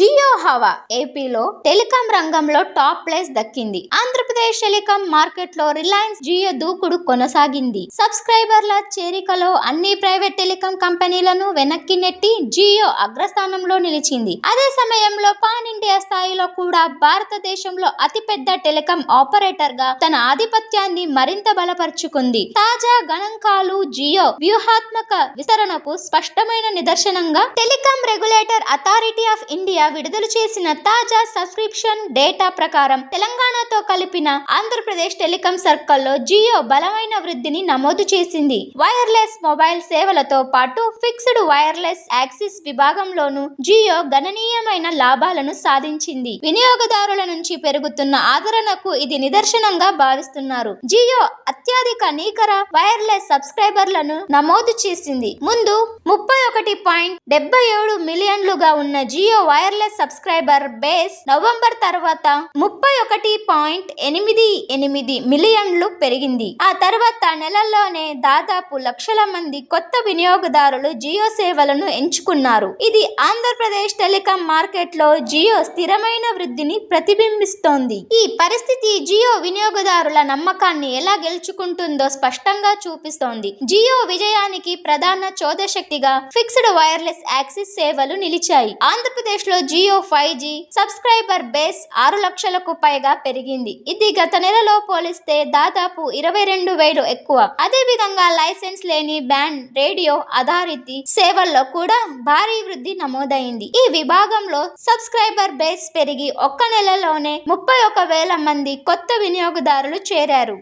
జియో హవా ఏపీలో టెలికాం రంగంలో టాప్ ప్లేస్ దక్కింది. ఆంధ్రప్రదేశ్ టెలికాం మార్కెట్లో రిలయన్స్ జియో దూకుడు కొనసాగింది. సబ్స్క్రైబర్ల చేరికలో అన్ని ప్రైవేట్ టెలికాం కంపెనీలను వెనక్కి నెట్టి జియో అగ్రస్థానంలో నిలిచింది. అదే సమయంలో పాన్ ఇండియా స్థాయిలో కూడా భారతదేశంలో అతిపెద్ద టెలికాం ఆపరేటర్గా తన ఆధిపత్యాన్ని మరింత బలపరుచుకుంది. తాజా గణాంకాలు జియో వ్యూహాత్మక విస్తరణకు స్పష్టమైన నిదర్శనంగా telecom regulator authority of India విడుదల చేసిన తాజా సబ్స్క్రిప్షన్ డేటా ప్రకారం తెలంగాణతో కలిపిన ఆంధ్రప్రదేశ్ టెలికాం సర్కిల్లో జియో బలమైన వృద్ధిని నమోదు చేసింది. వైర్లెస్ మొబైల్ సేవలతో పాటు ఫిక్స్డ్ వైర్లెస్ యాక్సిస్ విభాగంలోనూ జియో గణనీయమైన లాభాలను సాధించింది. వినియోగదారుల నుంచి పెరుగుతున్న ఆదరణకు ఇది నిదర్శనంగా భావిస్తున్నారు. జియో అత్యధిక నీకర వైర్లెస్ సబ్స్క్రైబర్లను నమోదు చేసింది. ముందు ముప్పై ఒకటి పాయింట్ డెబ్బై ఏడు మిలియన్లుగా ఉన్న Jio wireless subscriber base November తర్వాత ముప్పై ఒకటి పాయింట్ ఎనిమిది ఎనిమిది మిలియన్లు పెరిగింది. ఆ తర్వాత నెలల్లోనే దాదాపు లక్షల మంది కొత్త వినియోగదారులు జియో సేవలను ఎంచుకున్నారు. ఇది ఆంధ్రప్రదేశ్ టెలికాం మార్కెట్లో జియో స్థిరమైన వృద్ధిని ప్రతిబింబిస్తోంది. ఈ పరిస్థితి జియో వినియోగదారుల నమ్మకాన్ని ఎలా గెలుచుకుంటుందో స్పష్టంగా చూపిస్తోంది. జియో విజయానికి ప్రధాన చోదశక్తి చోదశక్తిగా ఫిక్స్డ్ వైర్లెస్ యాక్సిస్ సేవలు నిలిచాయి. ఆంధ్రప్రదేశ్లో Jio five G subscriber base ఆరు లక్షలకు పైగా పెరిగింది. ఇది గత నెలలో పోలిస్తే దాదాపు ఇరవై రెండు వేలు ఎక్కువ. అదే విధంగా లైసెన్స్ లేని బ్యాండ్ రేడియో ఆధారిత సేవల్లో కూడా భారీ వృద్ధి నమోదైంది. ఈ విభాగంలో సబ్స్క్రైబర్ బేస్ పెరిగి ఒక్క నెలలోనే ముప్పై ఒక వేల మంది కొత్త వినియోగదారులు చేరారు.